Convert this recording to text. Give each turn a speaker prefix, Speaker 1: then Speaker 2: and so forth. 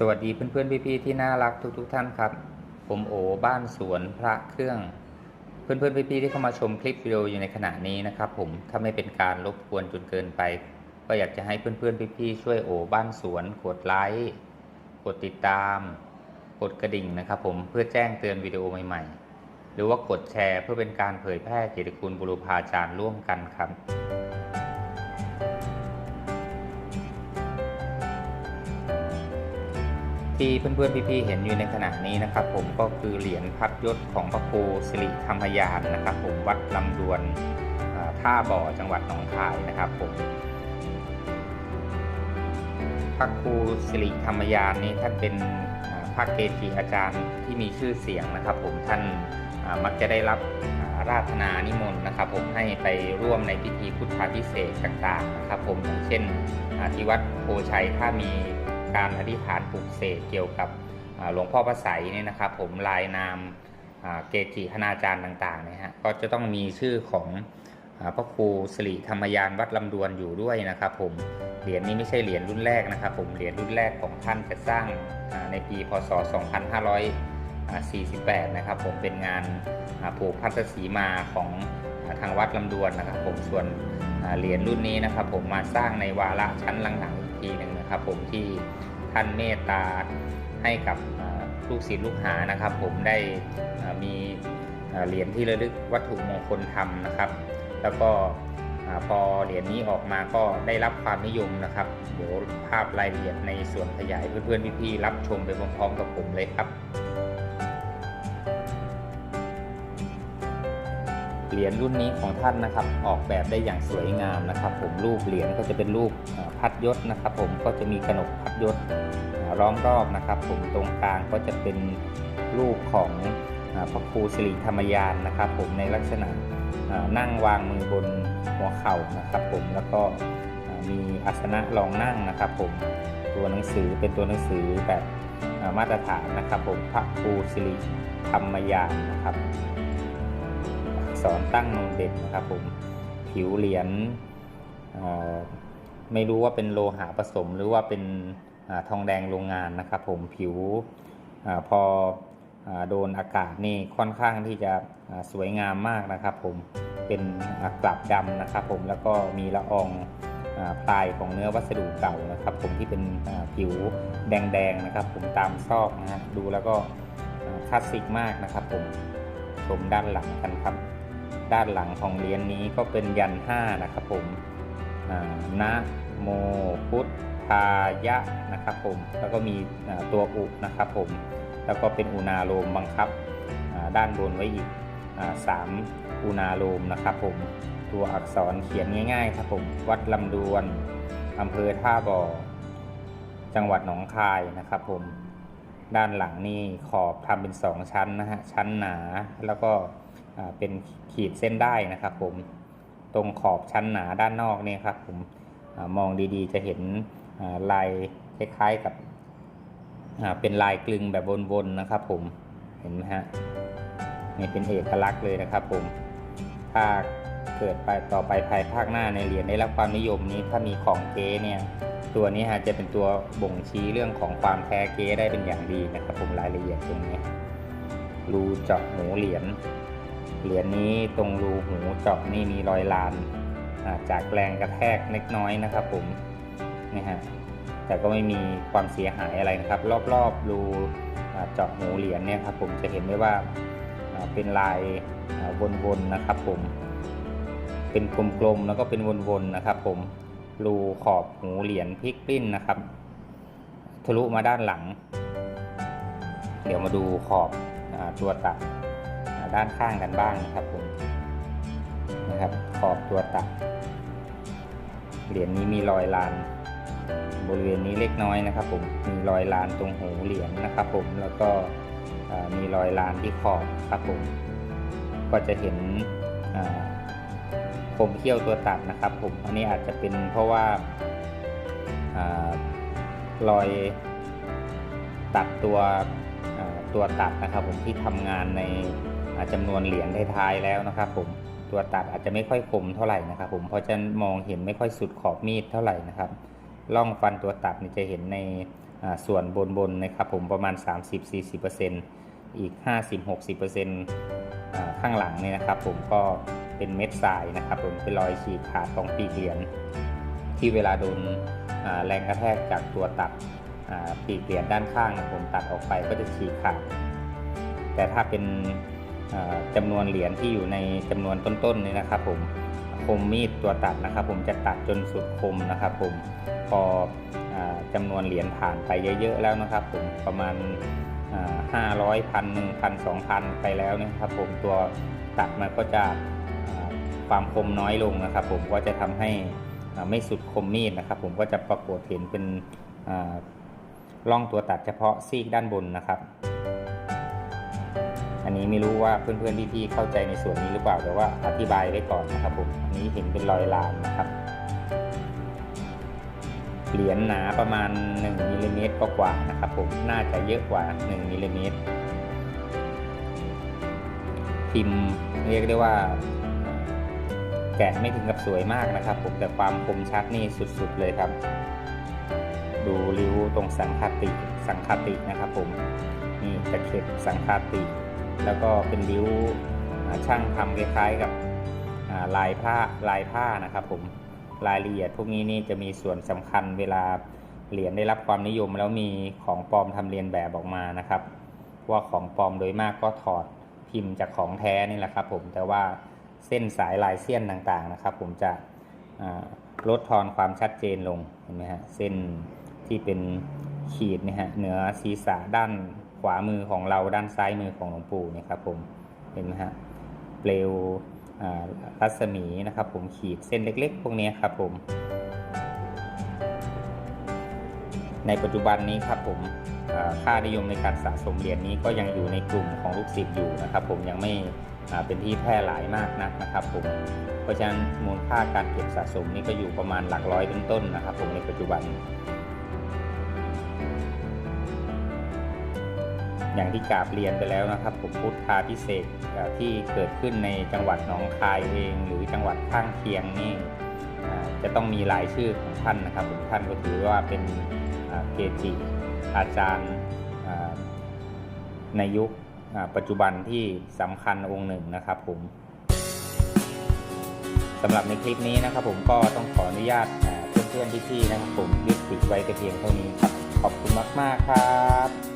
Speaker 1: สวัสดีเพื่อนๆพี่ๆที่น่ารักทุกๆทท่านครับ ผมโอบ้านสวนพระเครื่อง เพื่อนๆพี่ๆที่เข้ามาชมคลิปวิดีโออยู่ในขณะนี้นะครับ ผมถ้าไม่เป็นการรบกวนจนเกินไป ก็อยากจะให้เพื่อนๆพี่ๆช่วยโอบ้านสวนกดไลค์กดติดตาม กดกระดิ่งนะครับ ผมเพื่อแจ้งเตือนวิดีโอใหม่ ๆ หรือว่ากดแชร์เพื่อเป็นการเผยแพร่เกียรติคุณบุรุพาจารย์ร่วมกันครับ ที่เพื่อนๆพี่ๆเห็นอยู่ในขณะนี้นะครับ ผมก็คือเหรียญพัดยศของพระครูสิริธรรมยานนะครับ ผมวัดลำดวนท่าบ่อจังหวัดหนองคายนะครับผมพระครูสิริธรรมยานนี้ท่านเป็นพระเกจิอาจารย์ที่มีชื่อเสียงนะครับ ผมท่านมักจะได้รับราธนานิมนต์นะครับ ผมให้ไปร่วมในพิธีพุทธาพิเศษต่างๆนะครับ ผมอย่างเช่นที่วัดโพชัยถ้ามี การอธิษฐานปลุกเสกเกี่ยวกับหลวงพ่อพระไสยเนี่ยนะครับ ผมลายนามเกจิคณาจารย์ต่างๆนะฮะก็จะต้องมีชื่อของอพระครูสิริธรรมยานวัดลำดวนอยู่ด้วยนะครับ ผมเหรียญนี้ไม่ใช่เหรียญรุ่นแรกนะครับ ผมเหรียญรุ่นแรกของท่านจะสร้างในปีพศ 2548 นะครับ ผมเป็นงานผูกพัทสีมาของอทางวัดลำดวนนะครับ ผมส่วนเหรียญรุ่นนี้นะครับ ผมมาสร้างในวาระชั้นหลัง ทีหนึ่งนะครับ ผมที่ท่านเมตตาให้กับลูกศิษย์ลูกหานะครับ ผมได้มีเหรียญที่ระลึกวัตถุมงคลทำนะครับ แล้วก็พอเหรียญนี้ออกมาก็ได้รับความนิยมนะครับ เดี๋ยวภาพรายละเอียดในส่วนขยายเพื่อนๆพี่ๆรับชมไปพร้อมๆกับผมเลยครับ เหรียญรุ่นนี้ของท่านนะครับ ออกแบบได้อย่างสวยงามนะครับ ผมรูปเหรียญก็จะเป็นรูปพัดยศนะครับ ผมก็จะมีกระหนกพัดยศอ่าล้อมรอบนะครับ ผมตรงกลางก็จะเป็นรูปของพระครูสิริธรรมยานนะครับ ผมในลักษณะนั่งวางมือบนหัวเข่านะครับ ผมแล้วก็มีอาสนะรองนั่งนะครับ ผมตัวหนังสือเป็นตัวหนังสือแบบมาตรฐานนะครับ ผมพระครูสิริธรรมยานนะครับ ษรตั้งนงเด่นนะครับผมผิวเหรียญไม่รู้ว่าเป็นโลหะผสมหรือว่าเป็นอทองแดงโรงงานนะครับผมผิวอพออโดนอากาศนี่ค่อนข้างที่จะสวยงามมากนะครับผมเป็นอ่ากลับดำนะครับผมแล้วก็มีละอองอาพลายของเนื้อวัสดุเก่านะครับ ผมที่เป็นผิวแดงๆนะครับ ผมตามซอกนะฮะดูแล้วก็คลาสสิกมากนะครับ ผมชมด้านหลังกันครับ ด้านหลังของเหรียญนี้ก็เป็นยันห้านะครับผมอ่านะโมพุทธายะนะครับผม แล้วก็มีตัวอุนะครับผม แล้วก็เป็นอุณาโลมบังคับด้านบนไว้อีกอาสามอุณาโลมนะครับผม ตัวอักษรเขียนง่ายๆครับผม วัดลำดวนอำเภอท่าบ่อ จังหวัดหนองคายนะครับผม ด้านหลังนี่ขอบทำเป็นสองชั้นนะฮะ ชั้นหนาแล้วก็ เป็นขีดเส้นได้นะครับผมตรงขอบชั้นหนาด้านนอกเนี่ยครับผมอมองดีๆจะเห็นลายคล้ายๆกับเป็นลายกลึงแบบวนๆนะครับผมเห็นไหมฮะนี่เป็นเอกลักษณ์เลยนะครับผมถ้าเกิดไปต่อไปภายภาคหน้าในเหรียญได้รับความนิยมนี้ถ้ามีของเก๊เนี่ยตัวนี้ฮะจะเป็นตัวบ่งชี้เรื่องของความแท้เก๊ได้เป็นอย่างดีนะครับผมรายละเอียดตรงนี้รูเจาะหูเหรียญ เหรียญนี้ตรงรูหูเจาะนี่มีรอยลานจากแรงกระแทกเล็กน้อยนะครับ ผมนี่ฮะแต่ก็ไม่มีความเสียหายอะไรนะครับ รอบๆรูอ่าเจาะหูเหรียญเนี่ยครับ ผมจะเห็นได้ว่าเป็นลายวนๆนะครับ ผม เป็นกลมๆแล้วก็เป็นวนๆนะครับ ผมรูขอบหูเหรียญพลิกปลิ้นนะครับ ทะลุมาด้านหลัง เดี๋ยวมาดูขอบอตัวตัด ด้านข้างกันบ้างนะครับผมนะครับขอบตัวตัดเหรียญนี้มีรอยลาน บริเวณนี้เล็กน้อยนะครับ ผมมีรอยลานตรงหูเหรียญนะครับ ผมแล้วก็มีรอยลานที่ขอบครับผม ก็จะเห็นคมเขี้ยวตัวตัดนะครับ ผมอันนี้อาจจะเป็นเพราะว่าารอยตัดตัวตัวตัดนะครับ ผมที่ทำงานใน อ่าจำนวนเหรียญท้ายๆแล้วนะครับ ผมตัวตัดอาจจะไม่ค่อยคมเท่าไหร่นะครับ ผมเพราะจะมองเห็นไม่ค่อยสุดขอบมีดเท่าไหร่นะครับร่องฟันตัวตัดนี่จะเห็นในส่วนบนบนๆนะครับผมประมาณ 30-40%อีก 50-60%อ่าข้างหลังเนี่ยนะครับ ผมก็เป็นเม็ดทรายนะครับผมเป็นรอยฉีกขาดของปีกเหรียญที่เวลาโดนแรงกระแทกจากตัวตัดปีกเหรียญด้านข้างนะผมตัดออกไปก็จะฉีกขาดแต่ถ้าเป็น อ่าจำนวนเหรียญที่อยู่ในจำนวนต้นๆนี่ยนะครับ ผมคมมีดตัวตัดนะครับ ผมจะตัดจนสุดคมนะครับ ผมพออาจำนวนเหรียญผ่านไปเยอะ ๆ แล้วนะครับ ผมประมาณห้าร้อยพันหนึ่งพันสองพันไปแล้วนะครับ ผมตัวตัดมันก็จะความคมน้อยลงนะครับ ผมก็จะทำให้ไม่สุดคมมีดนะครับ ผมก็จะปรากฏเห็นเป็นร่องตัวตัดเฉพาะซีกด้านบนนะครับ อันนี้ไม่รู้ว่าเพื่อนๆพี่ๆเข้าใจในส่วนนี้หรือเปล่าแต่ว่าอธิบายไว้ก่อนนะครับผมอันนี้เห็นเป็นรอยลามนะครับเหรียญหนาประมาณ1มิลลิเมตรกว่าๆนะครับผมน่าจะเยอะกว่า1มิลลิเมตรพิมพ์เรียกได้ว่า แกะไม่ถึงกับสวยมากนะครับผมแต่ความคมชัดนี่สุดๆเลยครับ ดูริ้วตรงสังคติสังคตินะครับผมนี่ตะเข็บสังคติ แล้วก็เป็นริ้วช่างทำคล้ายๆกับลายผ้าลายผ้านะครับผมรายละเอียดพวกนี้นี่จะมีส่วนสำคัญเวลาเหรียญได้รับความนิยม แล้วมีของปลอมทำเรียนแบบออกมานะครับ ว่าของปลอมโดยมากก็ถอดพิมพ์จากของแท้นี่แหละครับผมแต่ว่าเส้นสายลายเสี้ยนต่างๆนะครับ ผมจะลดทอนความชัดเจนลงเห็นไหมฮะเส้นที่เป็นขีดนี่ฮะเหนือศีรษะด้าน วามือของเราด้านซ้ายมือของหลวงปู่เนี่ยครับผมเห็นไหมฮะเปลวรัศมีนะครับผมขีดเส้นเล็กๆ พวกนี้ครับผม ในปัจจุบันนี้ครับผมค่านิยมในการสะสมเหรียญนี้ก็ยังอยู่ในกลุ่มของลูกศิษย์อยู่นะครับ ผมยังไม่เป็นที่แพร่หลายมากนักนะครับผมเพราะฉะนั้นมูลค่าการเก็บสะสมนี่ก็อยู่ประมาณหลักร้อยต้นๆนะครับ ผมในปัจจุบัน อย่างที่กราบเรียนไปแล้วนะครับ ผมพุทธาพิเศษที่เกิดขึ้นในจังหวัดหนองคายเอง หรือจังหวัดข้างเคียงนี่จะต้องมีรายชื่อของท่านนะครับผมท่านก็ถือว่าเป็นเกจิอาจารย์ในยุคปัจจุบันที่สำคัญองค์หนึ่งนะครับผมสำหรับในคลิปนี้นะครับผมก็ต้องขออนุญาตเพื่อนๆพี่ๆนะครับผมยุติไว้แต่เพียงเท่านี้ครับขอบคุณมากๆครับ